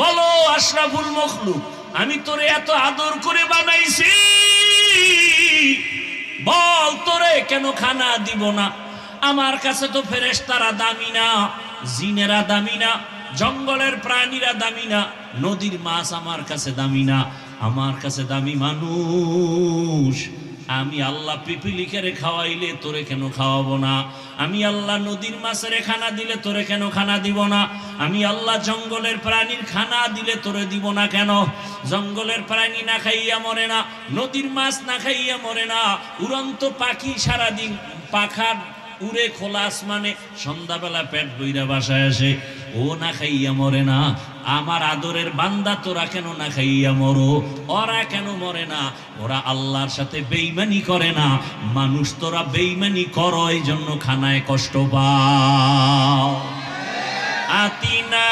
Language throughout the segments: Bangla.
বলো, আশরাফুল মখলুক, আমি তোরে এত আদর করে বানাইছি। বল তোরে কেন খানা দিব না? আমার কাছে তো ফেরেশতারা দামি না, জিনেরা দামি না, জঙ্গলের প্রাণীরা দামি না, নদীর মাছ আমার কাছে দামি না, আমার কাছে দামি মানুষ। আমি আল্লাহ পিপিলিকেরে খাওয়াইলে তোরে কেন খাওয়াবো না? আমি আল্লাহ নদীর মাছের খানা দিলে তোরে কেন খানা দিব না? আমি আল্লাহ জঙ্গলের প্রাণীর খানা দিলে তোরে দিব না কেন? জঙ্গলের প্রাণী না খাইয়া মরে না, নদীর মাছ না খাইয়া মরে না, উড়ন্ত পাখি সারাদিন পাখার উড়ে খোলা আসমানে সন্ধ্যাবেলা পেট বইরা বাসায় আসে, ও না খাইয়া মরে না আমার আদরের বান্দা তোরা কেন না খাইয়া মরো? ওরা কেন মরে না? ওরা আল্লাহর সাথে বেইমানি করে না। মানুষ তোরা বেইমানি করো এই জন্য খানায় কষ্ট পাও। আতিনা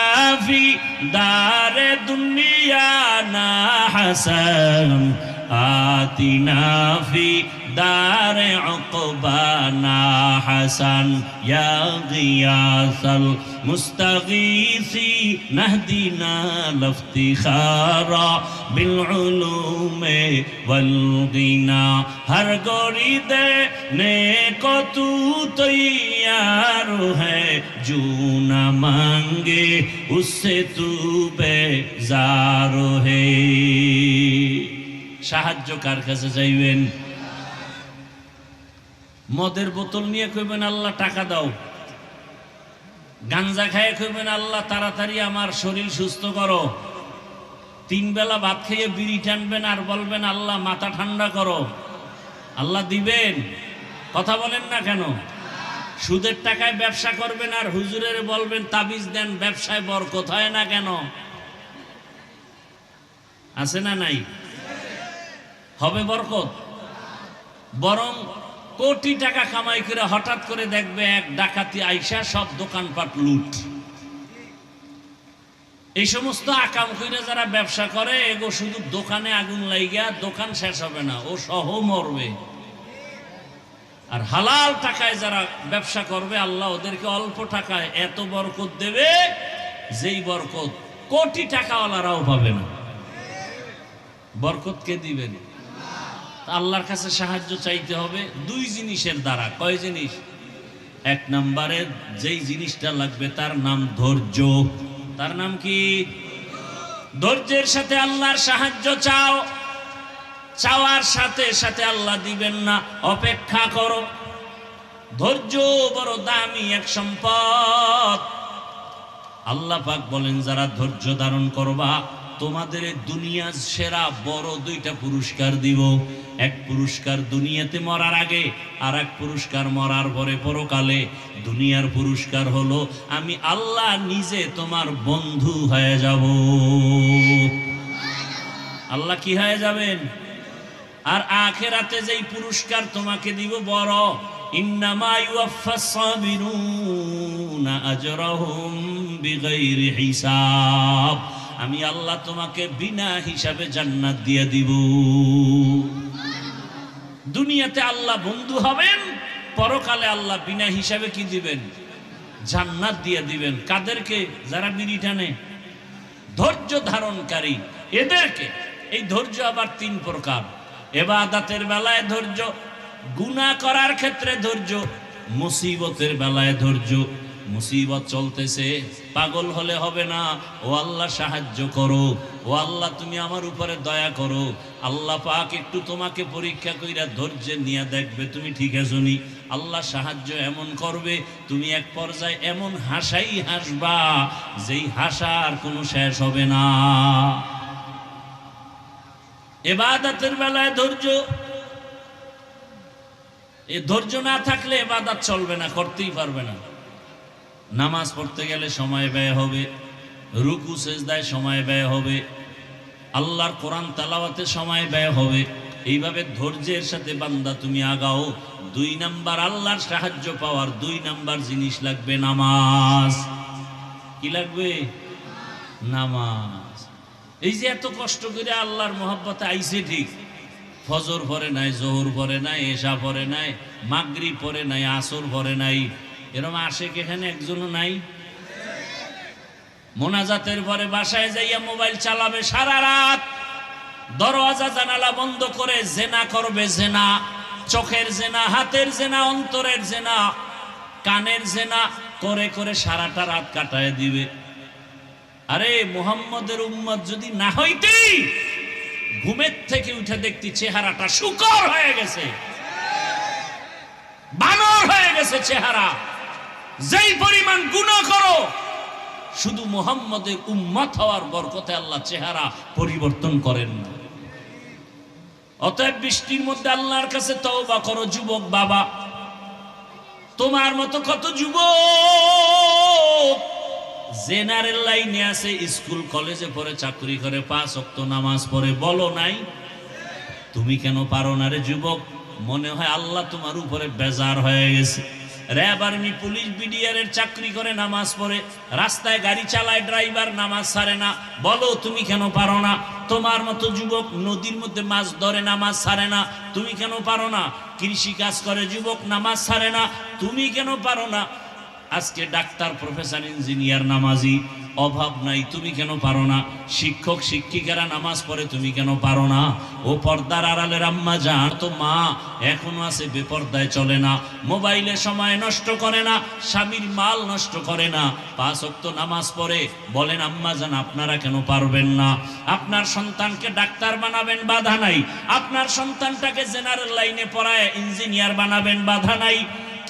দারে দুনিয়া না হাসান আতিনা ফি দারে অকবানা হাসান ইয়া গিয়াসাল মুস্তাগীসি নাহদিনা লফতিখারা বিল উলুমে ওয়াল গিনা হর গরি দে নে কো তু তৈয়ার হে জুনা মাঙ্গে উসে তু বেজার হে সাহায্য কার কাছে যাইবেন মদের বোতল নিয়ে কইবেন, আল্লাহ, টাকা দাও। গাঞ্জা খাইয়ে কইবেন, আল্লাহ, তাড়াতাড়ি আমার শরীর সুস্থ করো। তিন বেলা ভাত খেয়ে বিড়ি টানবেন আর বলবেন, আল্লাহ, মাথা ঠান্ডা করো। আল্লাহ দিবেন। কথা বলেন না কেন? সুদের টাকায় ব্যবসা করবেন আর হুজুরের বলবেন, তাবিজ দেন, ব্যবসায় বরকত হয় না কেন? আছে না নাই? হবে বরকত? বরং কোটি টাকা কামাই করে হঠাৎ করে দেখবে এক ডাকাতি আইসা সব দোকানপাট লুট। এই সমস্ত আকাম কইরা যারা ব্যবসা করে, এগো শুধু দোকানে আগুন লাইগা, দোকান শেষ হবে না, ও সহ মরবে। আর হালাল টাকায় যারা ব্যবসা করবে, আল্লাহ ওদেরকে অল্প টাকায় এত বরকত দেবে, যেই বরকত কোটি টাকাওয়ালারাও পাবে না। বরকত কে দিবেন? আল্লাহর কাছে সাহায্য চাইতে হবে দুই জিনিসের দ্বারা। কয় জিনিস? এক নম্বরে যেই জিনিসটা লাগবে তার নাম ধৈর্য। তার নাম কি? ধৈর্যের সাথে আল্লাহর সাহায্য চাও। চাওয়ার সাথে সাথে আল্লাহ দিবেন না, অপেক্ষা করো। ধৈর্য বড় দামি এক সম্পদ। আল্লাহ পাক বলেন, যারা ধৈর্য ধারণ করবা তোমাদের দুনিয়ার সেরা বড় দুইটা পুরস্কার দিব। এক পুরস্কার দুনিয়াতে মরার আগে, আর এক পুরস্কার মরার পরে পরকালে। দুনিয়ার পুরস্কার হলো, আমি আল্লাহ নিজে তোমার বন্ধু হয়ে যাব। আল্লাহ কি হয়ে যাবেন? আর আখেরাতে যেই পুরস্কার তোমাকে দিব বড়, ইন্নামা আজরাহুম বিগাইরি হিসাব। আমি আল্লাহ তোমাকে বিনা হিসাবে জান্নাত দিয়ে দিব। দুনিয়াতে আল্লাহ বন্ধু হবেন, পরকালে আল্লাহ বিনা হিসাবে কি দিবেন? জান্নাত দিয়ে দিবেন। কাদেরকে? যারা বিড়ি টানে। ধৈর্য ধারণকারী। এদেরকে? এই ধৈর্য আবার তিন প্রকার। এবাদাতের বেলায় ধৈর্য, গুনাহ করার ক্ষেত্রে ধৈর্য, মুসিবতের বেলায় ধৈর্য। মুসিবত চলতেছে, পাগল হলে হবে না। ও আল্লাহ সাহায্য করো, ও আল্লাহ তুমি আমার উপরে দয়া করো। আল্লাহ পাক একটু তোমাকে পরীক্ষা কইরা ধৈর্যে নিয়ে দেখবে, তুমি ঠিক আছো নি? আল্লাহ সাহায্য এমন করবে, তুমি এক পর্যায়ে এমন হাসাই হাসবা, যেই হাসার কোনো শেষ হবে না। এবাদাতের বেলায় ধৈর্য, এ ধৈর্য না থাকলে এবাদাত চলবে না, করতেই পারবে না। নামাজ পড়তে গেলে সময় ব্যয় হবে, রুকু, সেজদায় সময় ব্যয় হবে, আল্লাহর কোরআন তালাওয়াতে সময় ব্যয় হবে। এইভাবে ধৈর্যের সাথে বান্দা তুমি আগাও, দুই নাম্বার আল্লাহর সাহায্য পাওয়ার দুই নাম্বার জিনিস লাগবে নামাজ। কি লাগবে? নামাজ। এই যে এত কষ্ট করে আল্লাহর মোহাব্বতে আইছে ঠিক। ফজর পরে নাই, জোহর পরে নাই, এশা পরে নাই মাগরি পরে নাই, আসর পরে নাই এরম আসে এখানে একজনও নাই। মোনাজাতের পরে বাসায় যাইয়া মোবাইল চালাবে সারা রাত। দরওয়াজা, জানালা বন্ধ করে জেনা করবে জেনা, চোখের জেনা, হাতের জেনা, অন্তরের জেনা, কানের জেনা করে করে সারাটা রাত কাটায় দিবে। আরে মুহাম্মদের উম্মত যদি না হইতি ঘুমের থেকে উঠে দেখতি চেহারাটা শুকর হয়ে গেছে। বানর হয়ে গেছে চেহারা। যেই পরিমাণ গুণা করো, শুধু মুহাম্মদের উম্মত হওয়ার বরকতে আল্লাহ চেহারা পরিবর্তন করেন না। অতএব বৃষ্টির মধ্যে আল্লাহর কাছে তওবা করো, যুবক বাবা। তোমার মতো কত যুবক জেনারেল লাইনে আছে, স্কুল, কলেজে পড়ে, চাকরি করে, পাঁচ অক্ত নামাজ পড়ে, বলো নাই? তুমি কেন পারো না রে যুবক? মনে হয় আল্লাহ তোমার উপরে বেজার হয়ে গেছে। র্যাব আর্মি, পুলিশ বিডিআরের চাকরি করে নামাজ পড়ে। রাস্তায় গাড়ি চালায়, ড্রাইভার নামাজ সারে না। বলো, তুমি কেন পারো না? তোমার মতো যুবক নদীর মধ্যে মাছ ধরে, নামাজ সারে না। তুমি কেন পারো না? কৃষি কাজ করে, যুবক নামাজ সারে না। তুমি কেন পারো না? আজকে ডাক্তার প্রফেসর ইঞ্জিনিয়ার নামাজি, অভাব নাই, তুমি কেন পারো না? শিক্ষক, শিক্ষিকারা নামাজ পড়ে, তুমি কেন পারো না? ও পর্দার আড়ালের আম্মা যান, তো মা এখনও আছে, বেপর্দায় চলে না, মোবাইলে সময় নষ্ট করে না, স্বামীর মাল নষ্ট করে না, পাঁচ অক্ত নামাজ পড়ে, বলেন, আম্মা যান, আপনারা কেন পারবেন না? আপনার সন্তানকে ডাক্তার বানাবেন, বাধা নাই। আপনার সন্তানটাকে জেনারেল লাইনে পড়ায় ইঞ্জিনিয়ার বানাবেন, বাধা নাই।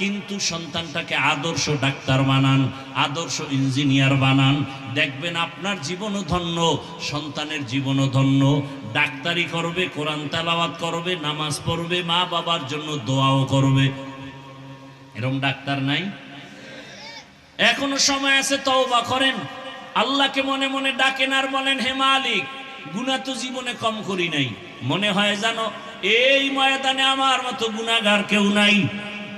কিন্তু সন্তানটাকে আদর্শ ডাক্তার বানান, আদর্শ ইঞ্জিনিয়ার বানান। দেখবেন আপনার জীবনও ধন্য, সন্তানের জীবনও ধন্য। ডাক্তারি করবে, কোরআন তেলাওয়াত করবে, নামাজ পড়বে, মা বাবার জন্য দোয়াও করবে। এরকম ডাক্তার নাই? এখনও সময় আছে, তওবা করেন। আল্লাহকে মনে মনে ডাকেন আর বলেন, হে মালিক গুণা তো জীবনে কম করি নাই। মনে হয় জানো এই ময়দানে আমার মতো গুণাগার কেউ নাই।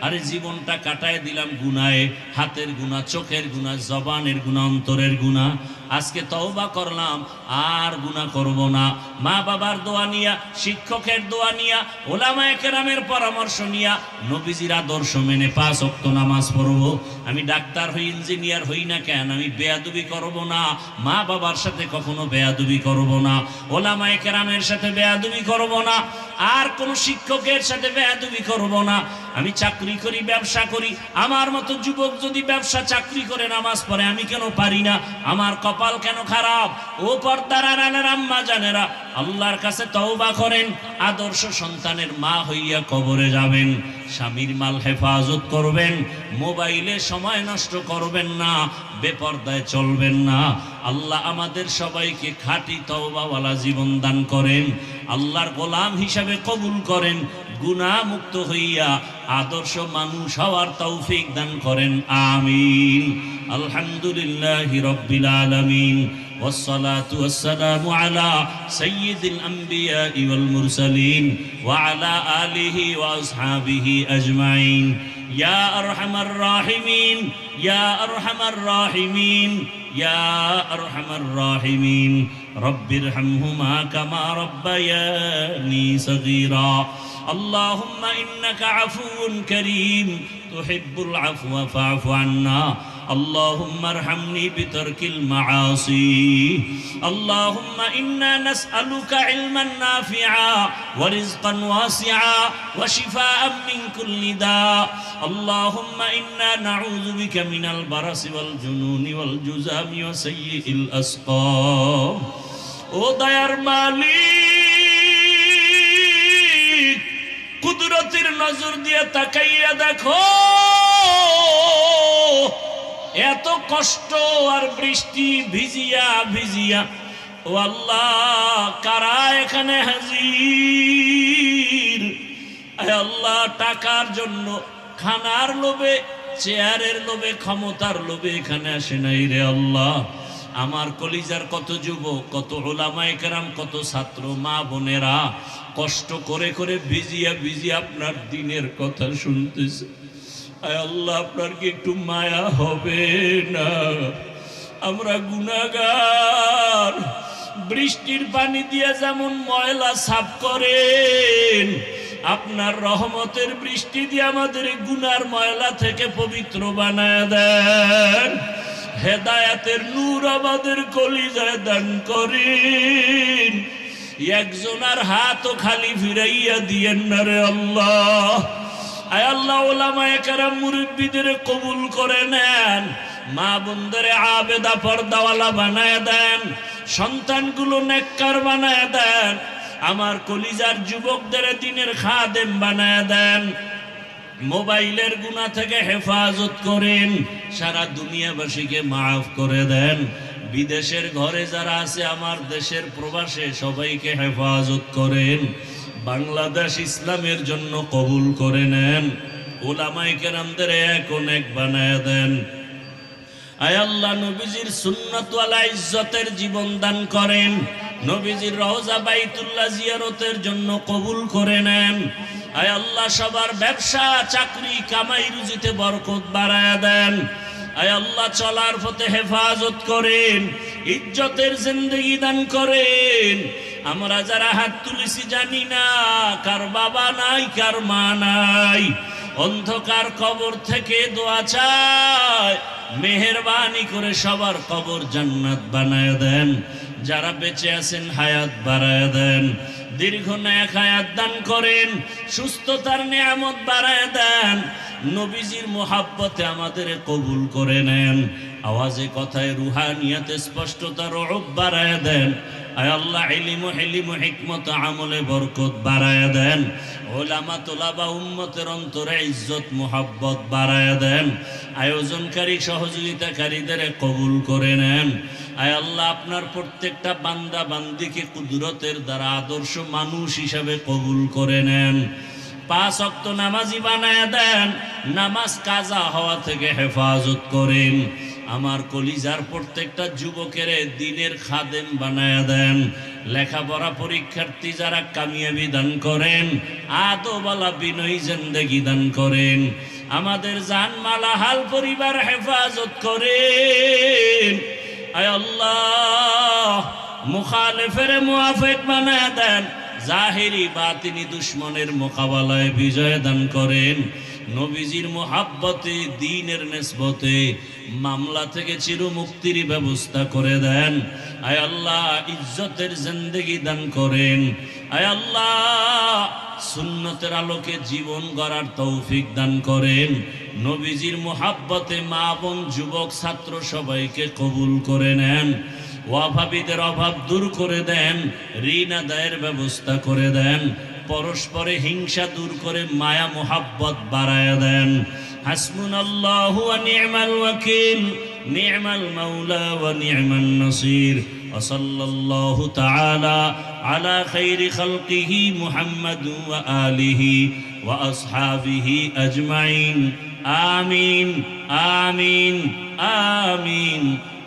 আরে জীবনটা কাটায় দিলাম গুনায় হাতের গুণা চোখের গুণা জবানের গুণা অন্তরের গুণা। আজকে তওবা করলাম, আর গুণা করব না। মা বাবার দোয়া নিয়া, শিক্ষকের দোয়া নিয়া, ওলামায়ে কেরামের পরামর্শ নিয়া নবীজির আদর্শ মেনে পাঁচ অক্ত নামাজ পড়ব। আমি ডাক্তার হই, ইঞ্জিনিয়ার হই না কেন, আমি বেয়াদুবি করব না। মা বাবার সাথে কখনো বেয়াদুবি করব না। ওলামায়ে কেরামের সাথে বেয়াদুবি করব না। আর কোন শিক্ষকের সাথে বেয়াদুবি করব না। আমি চাকরি করি, ব্যবসা করি। আমার মতো যুবক যদি ব্যবসা, চাকরি করে, নামাজ পড়ে, আমি কেন পারি না? আমার কপাল কেন খারাপ? ও পর্দার আড়ালের আম্মা জানেরা, আল্লাহর কাছে তওবা করেন, আদর্শ সন্তানের মা হইয়া কবরে যাবেন, স্বামীর মাল হেফাজত করবেন, মোবাইলে সময় নষ্ট করবেন না, বেপর্দায় চলবেন না। আল্লাহ আমাদের সবাইকে খাঁটি তওবাওয়ালা জীবন দান করেন, আল্লাহর গোলাম হিসাবে কবুল করেন গুণা মুক্ত হইয়া আদর্শ মানুষ হওয়ার তৌফিক দান করেন, আমিন। الحمد لله رب العالمين والصلاة والسلام على سيد الأنبياء والمرسلين وعلى آله وأصحابه أجمعين يا أرحم الراحمين يا أرحم الراحمين يا أرحم الراحمين رب ارحمهما كما ربياني صغيرا اللهم إنك عفو كريم تحب العفو فاعف عنا۔ اللهم ارحمني بترك المعاصي اللهم إنا نسألك علما نافعا ورزقا واسعا وشفاء من كل داء اللهم إنا نعوذ بك من البرص والجنون والجزام وسيء الأسقام ودير مالك قدرة النظر دي تكيدك এত কষ্ট আর বৃষ্টি ভিজিয়া ভিজিয়া। ও আল্লাহ, কারা এখানে হাজির? আল্লাহ, টাকার জন্য খানার লোভে, চেয়ারের লোভে, ক্ষমতার লোভে এখানে আসে নাই রে আল্লাহ। আমার কলিজার কত যুবক, কত ওলামায় কেরাম, কত ছাত্র, মা বোনেরা কষ্ট করে করে ভিজিয়া ভিজিয়া আপনার দিনের কথা শুনতেছে। আল্লাহ, আপনার কি একটু মায়া হবে না? আমরা গুনাগার। বৃষ্টির পানি দিয়ে যেমন ময়লা সাফ করেন, আপনার রহমতের বৃষ্টি দিয়ে আমাদের গুনার ময়লা থেকে পবিত্র বানায় দেন। হেদায়াতের নূর আমাদের কলিজায় দান করেন। একজনার হাতও খালি ফিরাইয়া দিয়েন না রে আল্লাহ। আয় আল্লাহ কবুল করে নেন, মা বন্ধরে আবেদা পর্দাওয়ালা বানায় দেন, সন্তানগুলো নেককার বানায় দেন, আমার কলিজার যুবকদের দিনের খাদেম বানায় দেন। মোবাইলের গুণা থেকে হেফাজত করেন, সারা দুনিয়াবাসীকে মাফ করে দেন। বিদেশের ঘরে যারা আছে, আমার দেশের প্রবাসে সবাইকে হেফাজত করেন। বাংলাদেশ ইসলামের জন্য কবুল করে নেন। ওলামাই কেরামদের এক অনেক বানায় দেন। আয় আল্লাহ, নবীজির সুন্নতওয়ালা ইজ্জতের জীবন দান করেন। নবীজির রওজা বাইতুল্লাহ জিয়ারতের জন্য কবুল করে নেন। আয় আল্লাহ, সবার ব্যবসা, চাকরি, কামাই রুজিতে বরকত বাড়ায় দেন। আয় আল্লাহ, চলার পথে হেফাজত করেন। ইজ্জতের জিন্দগি দান করেন। আমরা যারা হাত তুলেছি জানি না কার বাবা নাই, কার মা নাই। অন্ধকার কবর থেকে দোয়া চায়, মেহরবানি করে সবার কবর জান্নাত বানায় দেন। যারা বেঁচে আছেন হায়াত বাড়ায় দেন। দীর্ঘ ন্যাক হায়াত দান করেন, সুস্থতার নিয়ামত বাড়ায় দেন। নবীজির মোহাব্বতে আমাদের কবুল করে নেন। আওয়াজে কথায় রুহানিয়াতে স্পষ্টতা রব বাড়ায় দেন। আয় আল্লাহ, ইলিম হেলিম হিকমত আমলে বরকত বাড়ায় দেন। ওলামা তোলাবা উম্মতের অন্তরে ইজ্জত, মোহাব্বত বাড়ায় দেন। আয়োজনকারী, সহযোগিতাকারীদের কবুল করে নেন। আয় আল্লাহ, আপনার প্রত্যেকটা বান্দা বান্দিকে কুদরতের দ্বারা আদর্শ মানুষ হিসাবে কবুল করে নেন। পাঁচ অক্ত নামাজি বানায় দেন, নামাজ কাজা হওয়া থেকে হেফাজত করেন। আমার কলিজার প্রত্যেকটা যুবকের দিনের খাদেম বানায় দেন। লেখাপড়া পরীক্ষার্থী যারা কামিয়াবি দান করেন আদোবালা বিনয়ী জিন্দেগি দান করেন। আমাদের জানমালা হাল পরিবার হেফাজত করেন। আয় আল্লাহ, মুখালেফের মুআফেক বানায় দেন। জাহেরি বা তিনি দুশ্মনের মোকাবেলায় বিজয় দান করেন। নবীজির মোহাব্বতে, দিনের নেসবতে মামলা থেকে চির মুক্তির ব্যবস্থা করে দেন। আয় আল্লাহ, ইজ্জতের জিন্দেগি দান করেন। আয় আল্লাহ, সুন্নতের আলোকে জীবন গড়ার তৌফিক দান করেন। নবীজির মোহাব্বতে মা বোন, যুবক, ছাত্র সবাইকে কবুল করে নেন। অভাবীদের অভাব দূর করে দেন ঋণ আদায়ের ব্যবস্থা করে দেন পরস্পরে হিংসা দূর করে মায়া মোহাব্বত বাড়ায় দেন হাসমুন আল্লাহ নিয়মাল ওয়াকিল নিয়মাল মাওলা ওয়া নিয়মান নসির وصلى الله تعالى على خير خلقه محمد وآله وأصحابه أجمعين آمين آمين آمين